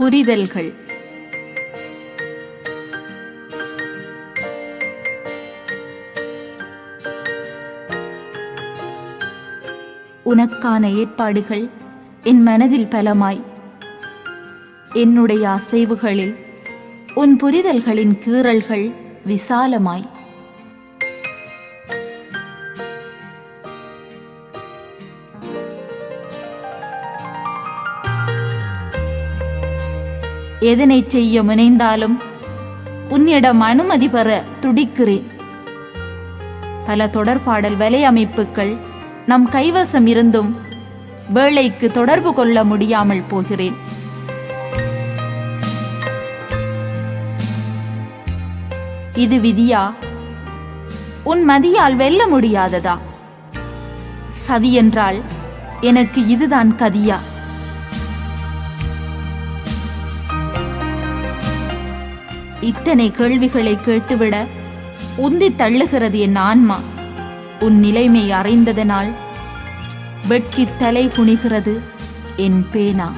புரிதல்கள். உனக்கான ஏற்பாடுகள் என் மனதில் பலமாய். என்னுடைய அசைவுகளில் உன் புரிதல்களின் கீறல்கள் விசாலமாய். எதனை செய்ய முனைந்தாலும் உன்னிடம் அனுமதி பெற துடிக்கிறேன். பல தொடர்பாடல் வலையமைப்புகள் நம் கைவசம் இருந்தும் வேளைக்கு தொடர்பு கொள்ள முடியாமல் போகிறேன். இது விதியா? உன் மதியால் வெல்ல முடியாததா? சதி என்றால் எனக்கு இதுதான் கதியா? இத்தனை கேள்விகளை கேட்டுவிட உந்தி தள்ளுகிறது என் ஆன்மா. உன் நிலைமை அறிந்ததனால் வெட்கித் தலை குனிகிறது என் பேனா.